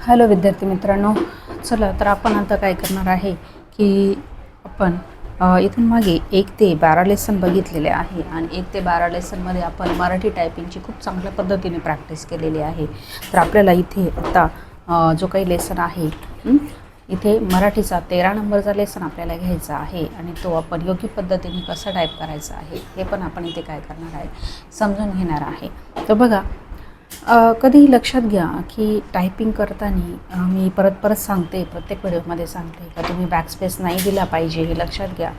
Hello विद्यार्थी मित्रांनो चला तर आपण आता काय करणार आहे की आपण इथून मागे एक ते बारा लेसन बघितलेले आहे आणि एक ते बारा लेसनमध्ये आपण मराठी टायपिंगची खूप चांगल्या पद्धतीने प्रॅक्टिस केलेली आहे. तर आपल्याला इथे आता जो काही लेसन आहे इथे मराठीचा तेरा नंबरचा लेसन आपल्याला घ्यायचा आहे आणि तो आपण योग्य पद्धतीने कसा टाईप करायचा आहे हे पण आपण इथे काय करणार आहे समजून घेणार आहे. तर बघा कधी लक्षात घ्या की टायपिंग करताना मी परत परत सांगते प्रत्येक व्हिडिओमध्ये सांगते. का तुम्ही बॅकस्पेस नाही दिला पाहिजे हे लक्षात घ्या.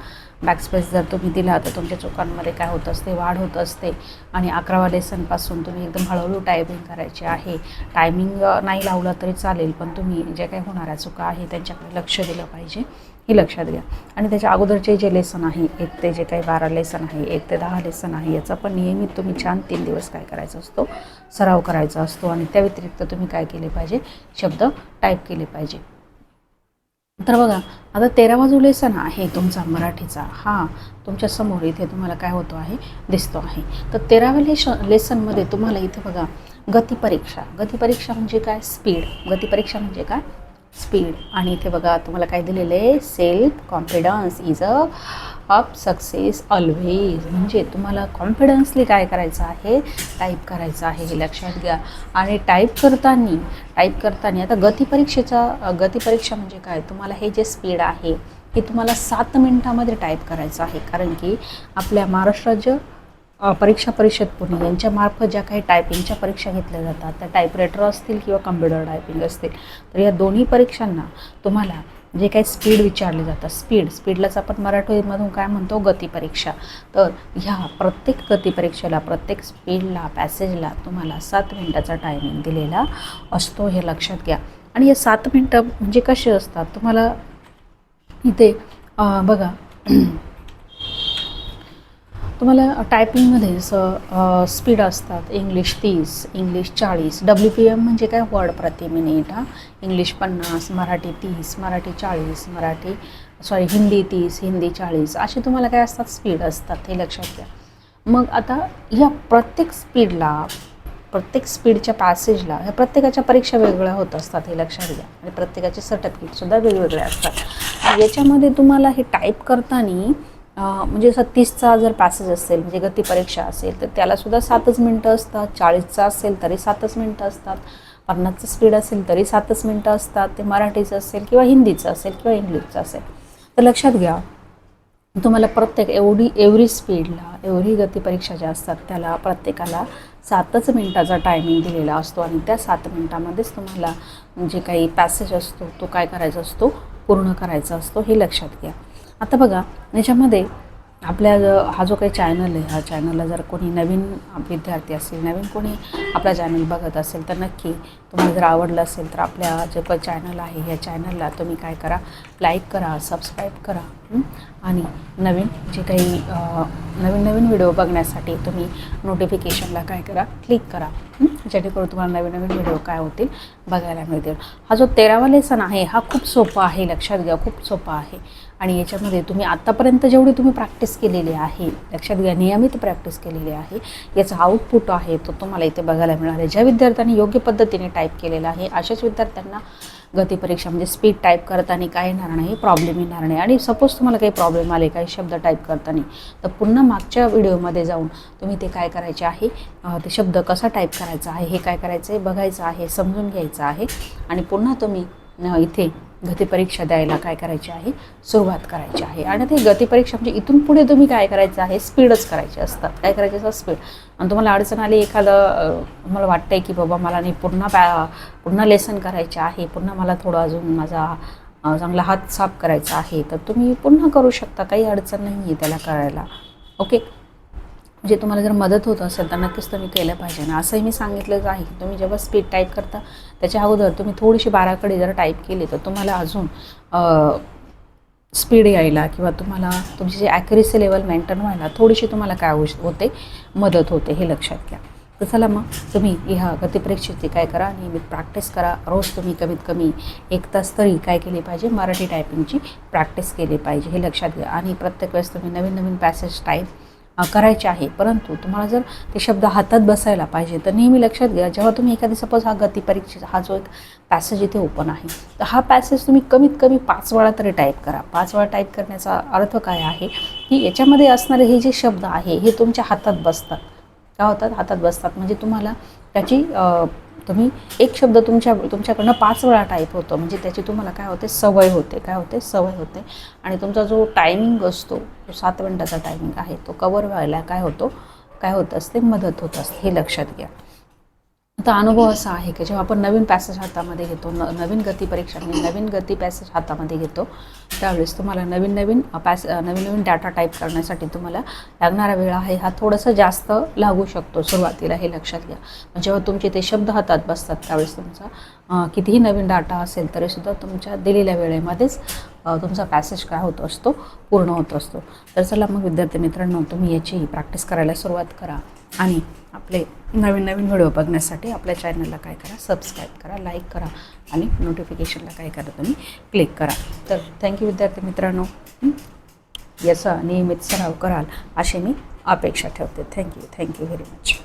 बॅकस्पेस जर तुम्ही दिला तर तुमच्या चुकांमध्ये काय होत असते? वाढ होत असते. आणि अकरावा लेसनपासून तुम्ही एकदम हळूहळू टायपिंग करायची आहे. टायमिंग नाही लावलं तरी चालेल पण तुम्ही जे काही होणाऱ्या चुका आहे त्यांच्याकडे लक्ष दिलं पाहिजे. हे लक्षात घ्या. आणि त्याच्या अगोदरचे जे लेसन आहे एक ते जे काही बारा लेसन आहे एक ते दहा लेसन आहे याचा पण नियमित तुम्ही छान तीन दिवस काय करायचा असतो? सराव करायचा असतो. आणि त्या व्यतिरिक्त तुम्ही काय केले पाहिजे? शब्द टाईप केले पाहिजे. तर बघा आता तेरावा जो लेसन आहे तुमचा मराठीचा हा तुमच्यासमोर इथे तुम्हाला काय होतो आहे दिसतो आहे. तर तेराव्या लेश लेसनमध्ये तुम्हाला इथे बघा गतिपरीक्षा गतिपरीक्षा म्हणजे काय? स्पीड. गतिपरीक्षा म्हणजे काय? स्पीड. आणि इथे बघा तुम्हाला काय दिलेलं आहे? Self confidence is a up success always म्हणजे तुम्हाला कॉन्फिडन्सली काय करायचं आहे? टाईप करायचं आहे हे लक्षात घ्या. आणि टाईप करताना टाईप करताना आता गतीपरीक्षेचा गतीपरीक्षा म्हणजे काय? तुम्हाला हे जे स्पीड आहे हे तुम्हाला सात मिनटामध्ये टाईप करायचं आहे. कारण की आपल्या महाराष्ट्र राज्य परीक्षा परिषद पुणे यांच्यामार्फत ज्या काही टायपिंगच्या परीक्षा घेतल्या जातात त्या टायपरायटर असतील किंवा कम्प्युटर टायपिंग असतील तर या दोन्ही परीक्षांना तुम्हाला जे काही स्पीड विचारले जातात. स्पीड स्पीडलाच आपण मराठीमधून काय म्हणतो? गती परीक्षा. तर ह्या प्रत्येक गती परीक्षेला प्रत्येक स्पीडला पॅसेजला तुम्हाला सात मिनटाचा टायमिंग दिलेला असतो हे लक्षात घ्या. आणि हे सात मिनटं म्हणजे कसे असतात? तुम्हाला इथे बघा तुम्हाला टायपिंगमध्ये जसं स्पीड असतात इंग्लिश तीस इंग्लिश चाळीस डब्ल्यू पी एम म्हणजे काय? वर्ड प्रति मिनिट हा? इंग्लिश पन्नास मराठी तीस मराठी चाळीस मराठी सॉरी हिंदी तीस हिंदी चाळीस असे तुम्हाला काय असतात? स्पीड असतात हे लक्षात घ्या. मग आता या प्रत्येक स्पीडला प्रत्येक स्पीडच्या पॅसेजला ह्या प्रत्येकाच्या परीक्षा वेगवेगळ्या होत असतात हे लक्षात घ्या. आणि प्रत्येकाचे सर्टिफिकेटसुद्धा वेगवेगळे असतात. आणि याच्यामध्ये तुम्हाला हे टाईप करताना म्हणजे सत्तीसचा जर पॅसेज असेल म्हणजे गती परीक्षा असेल तर त्यालासुद्धा सातच मिनटं असतात. चाळीसचा असेल तरी सातच मिनटं असतात. पन्नासचं स्पीड असेल तरी सातच मिनटं असतात. ते मराठीचं असेल किंवा हिंदीचं असेल किंवा इंग्लिशचं असेल. तर लक्षात घ्या तुम्हाला प्रत्येक एवढी एवढी स्पीडला एवढी गती परीक्षा ज्या असतात त्याला प्रत्येकाला सातच मिनटाचा टायमिंग दिलेला असतो आणि त्या सात मिनटामध्येच तुम्हाला जे काही पॅसेज असतो तो काय करायचा असतो पूर्ण करायचा असतो हे लक्षात घ्या. आता बघा याच्यामध्ये आपल्या हा जो काही चॅनल आहे हा चॅनलला जर कोणी नवीन विद्यार्थी असेल नवीन कोणी आपला चॅनल बघत असेल तर नक्की तुम्हाला जर आवडलं असेल तर आपल्या जे काही चॅनल आहे या चॅनलला तुम्ही काय करा लाईक करा सबस्क्राईब करा आणि नवीन जे काही नवीन नवीन व्हिडिओ बघण्यासाठी तुम्ही नोटिफिकेशनला काय करा क्लिक करा. जेणेकरून तुम्हाला नवीन नवीन व्हिडिओ काय होतील बघायला मिळतील. हा जो तेरावा लेसन आहे हा खूप सोपा आहे लक्षात घ्या खूप सोपा आहे. आणि याच्यामध्ये तुम्ही आत्तापर्यंत जेवढी तुम्ही प्रॅक्टिस केलेली आहे लक्षात घ्या नियमित प्रॅक्टिस केलेली आहे याचा आउटपुट आहे तो तुम्हाला इथे बघायला मिळणार आहे. ज्या विद्यार्थ्यांनी योग्य पद्धतीने टाईप केलेला आहे अशाच विद्यार्थ्यांना गतीपरीक्षा म्हणजे स्पीड टाईप करताना काय येणार नाही प्रॉब्लेम येणार नाही. आणि सपोज तुम्हाला काही प्रॉब्लेम आले काही शब्द टाईप करताना तर पुन्हा मागच्या व्हिडिओमध्ये जाऊन तुम्ही ते काय करायचे आहे? ते शब्द कसा टाईप करायचा आहे? हे काय करायचं आहे बघायचं आहे समजून घ्यायचं आहे. आणि पुन्हा तुम्ही इथे गतिपरीक्षा द्यायला काय करायची आहे? सुरुवात करायची आहे. आणि ते गतिपरीक्षा म्हणजे इथून पुढे तुम्ही काय करायचं आहे? स्पीडच करायचे असतात. काय करायचे असतात स्पीड. आणि तुम्हाला अडचण आली एखादं मला वाटतं वाटतंय की बाबा मला नाही पुन्हा पॅ पुन्हा लेसन करायचे आहे. पुन्हा मला थोडं अजून माझा चांगला हात साफ करायचा आहे. तर तुम्ही पुन्हा करू शकता. काही अडचण नाही आहे त्याला करायला. ओके म्हणजे तुम्हाला जर मदत होत असेल तर नक्कीच तुम्ही केलं पाहिजे. ना असंही मी सांगितलंच आहे की तुम्ही जेव्हा स्पीड टाईप करता त्याच्या अगोदर तुम्ही थोडीशी बाराकडे जर टाईप केली तर तुम्हाला अजून स्पीड यायला किंवा तुम्हाला तुमची जी ॲक्युरेसी लेवल मेंटेन व्हायला थोडीशी तुम्हाला काय होश होते मदत होते हे लक्षात घ्या. तर चला मग तुम्ही ह्या गतिपरीक्षेची काय करा नियमित प्रॅक्टिस करा. रोज तुम्ही कमीत कमी एक तास तरी काय केली पाहिजे मराठी टायपिंगची प्रॅक्टिस केली पाहिजे हे लक्षात घ्या. आणि प्रत्येक वेळेस तुम्ही नवीन नवीन पॅसेज टाईप करायचे आहे. परंतु तुम्हाला जर ते शब्द हातात बसायला पाहिजे तर नेहमी लक्षात घ्या जेव्हा तुम्ही एखादी सपोज हा गती परीक्षेचा हा जो एक पॅसेज इथे ओपन आहे तर हा पॅसेज तुम्ही कमीत कमी पाच वेळा तरी टाईप करा. पाच वेळा टाईप करण्याचा अर्थ काय आहे? की याच्यामध्ये असणारे हे जे शब्द आहे हे तुमच्या हातात बसतात. काय होतात? हातात बसतात. म्हणजे तुम्हाला त्याची तुम्ही एक शब्द तुमच्या तुमच्याकडनं पाच वेळा टाईप होतो. म्हणजे त्याची तुम्हाला काय होते? सवय होते. काय होते? सवय होते. आणि तुमचा जो टायमिंग असतो जो सात मिनटाचा टायमिंग आहे तो कवर व्हायला काय होतो? काय होत असते? मदत होत असते. हे लक्षात घ्या. आता अनुभव असा आहे की जेव्हा आपण नवीन पॅसेज हातामध्ये घेतो न नवीन गती परीक्षा म्हणजे नवीन गती पॅसेज हातामध्ये घेतो त्यावेळेस तुम्हाला नवीन नवीन पॅस नवीन नवीन डाटा टाईप करण्यासाठी तुम्हाला लागणारा वेळ आहे हा थोडासा जास्त लागू शकतो सुरुवातीला हे लक्षात घ्या. जेव्हा तुमचे ते शब्द हातात बसतात त्यावेळेस तुमचा कितीही नवीन डाटा असेल तरीसुद्धा तुमच्या दिलेल्या वेळेमध्येच तुमचा पॅसेज काय होत असतो पूर्ण होत असतो. तर चला मग विद्यार्थी मित्रांनो तुम्ही याची प्रॅक्टिस करायला सुरुवात करा. आणि आपले नवीन नवीन व्हिडिओ बघण्यासाठी आपल्या चॅनलला काय करा सबस्क्राईब करा लाईक करा आणि नोटिफिकेशनला काय करा तुम्ही क्लिक करा. तर थँक्यू विद्यार्थी मित्रांनो. याचा नियमित सराव कराल अशी मी अपेक्षा ठेवते. Thank you thank you very much